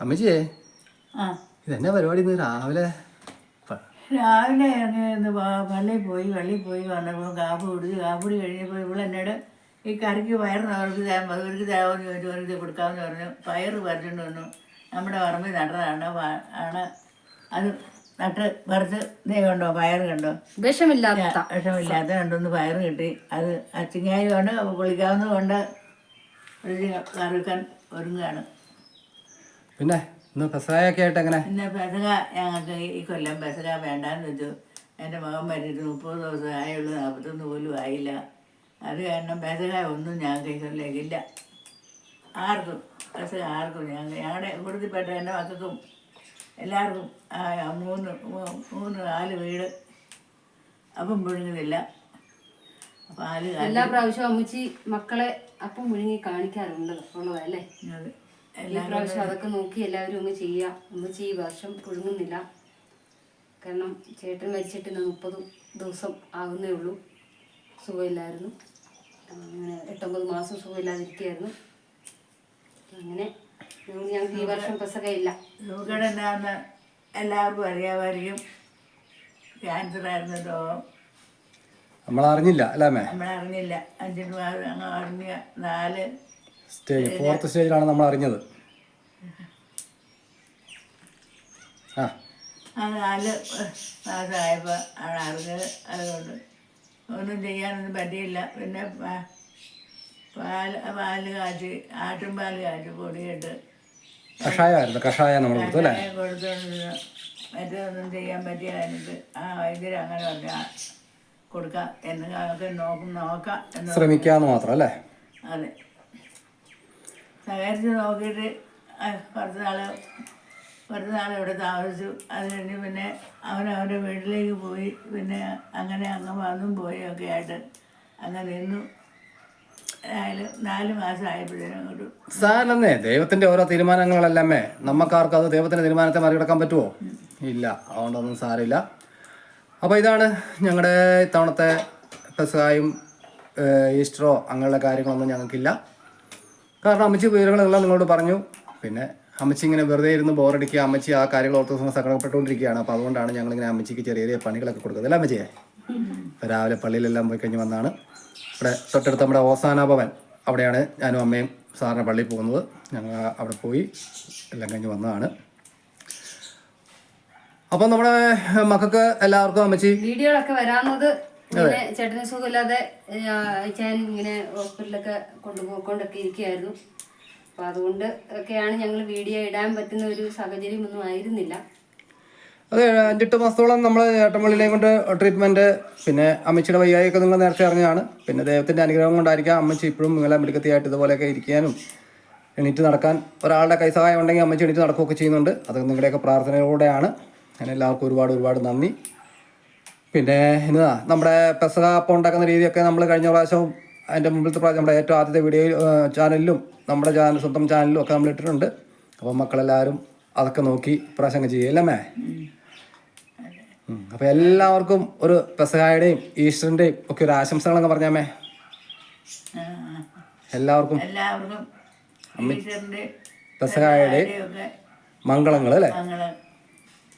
അമ്മച്ചിയേ ആ. ഇതെന്നാ പരിപാടി ഇന്ന് രാവിലെ? രാവിലെ ഇറങ്ങിയിരുന്നു പള്ളിയിൽ പോയി പള്ളിയിൽ പോയി വന്നപ്പോൾ കാപ്പ് കുടിച്ച് കാപ്പുടി കഴിഞ്ഞപ്പോൾ ഇവളെന്നോട് ഈ കറിക്ക് പയർ അവർക്ക് അവർക്ക് തരാമെന്ന് ചോദിച്ചു ഇത് കൊടുക്കാമെന്ന് പറഞ്ഞു. പയർ പറിച്ചുകൊണ്ട് വന്നു. നമ്മുടെ പറമ്പിൽ നട്ടതാണ് ആണ്. അത് നട്ട് പറിച്ച് നീ കണ്ടോ പയർ കണ്ടോ? വിഷമില്ലാത്ത. വിഷമില്ലാത്ത കണ്ടൊന്ന് പയർ കിട്ടി. അത് അച്ചിങ്ങായി കൊണ്ട് പൊളിക്കാവുന്നത് കൊണ്ട് ഒരു കറിക്കാൻ ഒരുങ്ങുകയാണ്. പിന്നെ ഇന്ന് പെസകായൊക്കെ ആയിട്ട് എങ്ങനെ? പിന്നെ പെസക ഞങ്ങൾക്ക് ഈ കൊല്ലം പെസക വേണ്ടാന്ന് വെച്ചു. എന്റെ മകൻ മരിച്ചിട്ട് മുപ്പത് ദിവസം ആയുള്ളൂ നാൽപ്പത്തൊന്ന് പോലും ആയില്ല. അത് കാരണം പെസക ഒന്നും ഞങ്ങൾക്ക് ഈ കൊല്ലേക്കില്ല ആർക്കും പെസക ആർക്കും ഞങ്ങൾ ഞങ്ങളുടെ ഇവിടുത്തെപ്പെട്ട എന്റെ മക്കൾക്കും എല്ലാവർക്കും ആ, മൂന്ന് മൂന്ന് നാല് വീട് അപ്പം പുഴുങ്ങുന്നില്ല. അപ്പം ആൽ എല്ലാ പ്രാവശ്യവും അമ്മച്ചി മക്കളെ അപ്പം മുഴുങ്ങി കാണിക്കാറുണ്ട് ഉള്ളതല്ലേ അത്. പ്രാവശ്യം അതൊക്കെ നോക്കി എല്ലാവരും ഒന്ന് ചെയ്യുക. ഒന്ന് ഈ വർഷം പുഴുങ്ങുന്നില്ല. കാരണം ചേട്ടൻ മരിച്ചിട്ട് ഇന്ന് മുപ്പത് ദിവസം ആകുന്നേ ഉള്ളൂ. സുഖമില്ലായിരുന്നു. അങ്ങനെ എട്ടൊമ്പത് മാസം സുഖമില്ലാതിരിക്കുകയായിരുന്നു. അങ്ങനെ ഞങ്ങൾക്ക് ഈ വർഷം പെസകയില്ല സൂക്കേട് എന്താണെന്ന് എല്ലാവർക്കും അറിയാമായിരിക്കും. ക്യാൻസർ ആയിരുന്നു രോഗം നമ്മൾ അറിഞ്ഞില്ല അല്ലേ നമ്മൾ നമ്മളറിഞ്ഞില്ല അഞ്ചിന് അറിഞ്ഞ നാല് സ്റ്റേജ് ഫോർത്ത് സ്റ്റേജിലാണ് നമ്മൾ അറിഞ്ഞത്. ആ. ആ നാല് മാസമായപ്പോൾ ആണ് അറിഞ്ഞത്. അതുകൊണ്ട് ഒന്നും ചെയ്യാനൊന്നും പറ്റിയില്ല. പിന്നെ പാൽ കാച്ചി ആട്ടും പാൽ കാച്ചി പൊടിയിട്ട് കഷായമായിരുന്നു. കഷായം നമ്മൾ കൊടുത്തു അല്ലേ? കൊടുത്തോണ്ടിരുന്നു മറ്റൊന്നും ചെയ്യാൻ പറ്റിയില്ല. എനിക്ക് ആ വൈദ്യർ അങ്ങനെ പറഞ്ഞു. "ആ, കൊടുക്കാം. എന്ന് നോക്കും നോക്കാം ശ്രമിക്കാന്ന് മാത്രം അല്ലേ? അതെ. സഹകരിച്ച് നോക്കിയിട്ട് കുറച്ച് നാൾ കുറച്ച് നാൾ ഇവിടെ താമസിച്ചു. അത് കഴിഞ്ഞ് പിന്നെ അവൻ അവന്റെ വീട്ടിലേക്ക് പോയി. പിന്നെ അങ്ങനെ അങ്ങ് വന്നും പോയി ഒക്കെ ആയിട്ട് അങ്ങനെ നിന്നു. സാരല്ലേ ദൈവത്തിന്റെ ഓരോ തീരുമാനങ്ങളല്ലമ്മേ നമ്മക്കാർക്ക് അത് ദൈവത്തിന്റെ തീരുമാനത്തെ മറികടക്കാൻ പറ്റുമോ ഇല്ല അതുകൊണ്ടൊന്നും സാരമില്ല. അപ്പോൾ ഇതാണ് ഞങ്ങളുടെ ഇത്തവണത്തെ പെസായും ഈസ്റ്ററോ അങ്ങനെയുള്ള കാര്യങ്ങളൊന്നും ഞങ്ങൾക്കില്ല. കാരണം അമ്മച്ചി വിവരങ്ങളെല്ലാം നിങ്ങളോട് പറഞ്ഞു. പിന്നെ അമ്മച്ചി ഇങ്ങനെ വെറുതെ ഇരുന്ന് ബോറടിക്കുക അമ്മച്ചി ആ കാര്യങ്ങൾ ഓർത്ത് സങ്കടപ്പെട്ടുകൊണ്ടിരിക്കുകയാണ്. അപ്പോൾ അതുകൊണ്ടാണ് ഞങ്ങൾ ഇങ്ങനെ അമ്മച്ചിക്ക് ചെറിയ ചെറിയ പണികളൊക്കെ കൊടുക്കുന്നത്. അല്ലേ അമ്മച്ചിയെ? ഇപ്പോൾ രാവിലെ പള്ളിയിലെല്ലാം പോയി കഴിഞ്ഞ് വന്നാണ്. ഇവിടെ തൊട്ടടുത്ത് നമ്മുടെ ഓസാന ഭവൻ അവിടെയാണ് ഞാനും അമ്മയും സാറിന് പള്ളിയിൽ പോകുന്നത്. ഞങ്ങൾ അവിടെ പോയി എല്ലാം കഴിഞ്ഞ് വന്നതാണ്. അപ്പം നമ്മുടെ മക്കൾക്ക് എല്ലാവർക്കും അമ്മച്ചി വീഡിയോകളൊക്കെ വരാവുന്നത് ഇങ്ങനെ ചേട്ടന് സുഖമില്ലാതെ ഞാൻ ഇങ്ങനെ ഹോസ്പിറ്റലൊക്കെ കൊണ്ടുപോയിക്കൊണ്ടൊക്കെ ഇരിക്കുകയായിരുന്നു. അപ്പൊ അതുകൊണ്ട് ഒക്കെയാണ് ഞങ്ങൾ വീഡിയോ ഇടാൻ പറ്റുന്ന ഒരു സാഹചര്യം ഒന്നും ആയിരുന്നില്ല. അതെ അഞ്ചെട്ട് മാസത്തോളം നമ്മൾ ഏട്ടമ്പള്ളിയിലെ കൊണ്ട് ട്രീറ്റ്മെന്റ് പിന്നെ അമ്മച്ചിയുടെ വയ്യായൊക്കെ നിങ്ങൾ നേരത്തെ അറിഞ്ഞതാണ്. പിന്നെ ദൈവത്തിന്റെ അനുഗ്രഹം കൊണ്ടായിരിക്കാം അമ്മച്ചി ഇപ്പോഴും നിങ്ങളെ മിടുക്കത്തിയായിട്ട് ഇതുപോലെയൊക്കെ ഇരിക്കാനും എണീറ്റ് നടക്കാൻ ഒരാളുടെ കൈസഹായം ഉണ്ടെങ്കിൽ അമ്മച്ചി എണീറ്റ് നടക്കുകയൊക്കെ ചെയ്യുന്നുണ്ട്. അത് നിങ്ങളുടെയൊക്കെ പ്രാർത്ഥനയോടെയാണ്. അങ്ങനെ എല്ലാവർക്കും ഒരുപാട് ഒരുപാട് നന്ദി. പിന്നെ ഇന്ന് നമ്മുടെ പെസക അപ്പം ഉണ്ടാക്കുന്ന രീതിയൊക്കെ നമ്മൾ കഴിഞ്ഞ പ്രാവശ്യം അതിന്റെ മുമ്പിലത്തെ പ്രാവശ്യം നമ്മുടെ ഏറ്റവും ആദ്യത്തെ വീഡിയോ ചാനലിലും നമ്മുടെ ചാനൽ സ്വന്തം ചാനലിലും ഒക്കെ നമ്മൾ ഇട്ടിട്ടുണ്ട്. അപ്പോൾ മക്കളെല്ലാവരും അതൊക്കെ നോക്കി പ്രാവശ്യം ചെയ്യല്ലേ അപ്പോൾ എല്ലാവർക്കും ഒരു പെസഹായുടെയും ഈസ്റ്ററിന്റെയും ഒക്കെ ഒരു ആശംസകളൊക്കെ പറഞ്ഞാമേ. എല്ലാവർക്കും പെസഹായുടെ മംഗളങ്ങൾ അല്ലേ?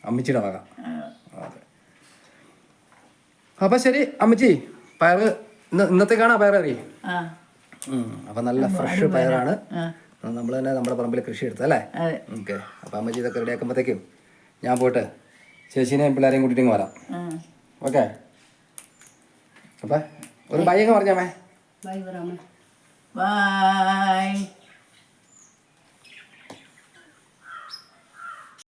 അമ്മച്ചിയുടെ വക. അതെ. അപ്പം ശരി അമ്മച്ചി പയറ് ഇന്നത്തെ ഇന്നത്തേക്കാണോ പയററി. അപ്പം നല്ല ഫ്രഷ് പയറാണ്. നമ്മൾ തന്നെ നമ്മുടെ പറമ്പിൽ കൃഷി എടുത്തല്ലേ അല്ലേ? ഓക്കെ. അപ്പൊ അമ്മച്ചി ഇതൊക്കെ റെഡി ആക്കുമ്പോഴത്തേക്കും ഞാൻ പോയിട്ട് ചേച്ചീനെയും പിള്ളേരെയും കൂട്ടിയിട്ട് ഇങ്ങ് വരാം. ഓക്കെ. അപ്പൊ ഒരു ബൈ അങ്ങ് പറഞ്ഞാമേ ബൈ ബൈ.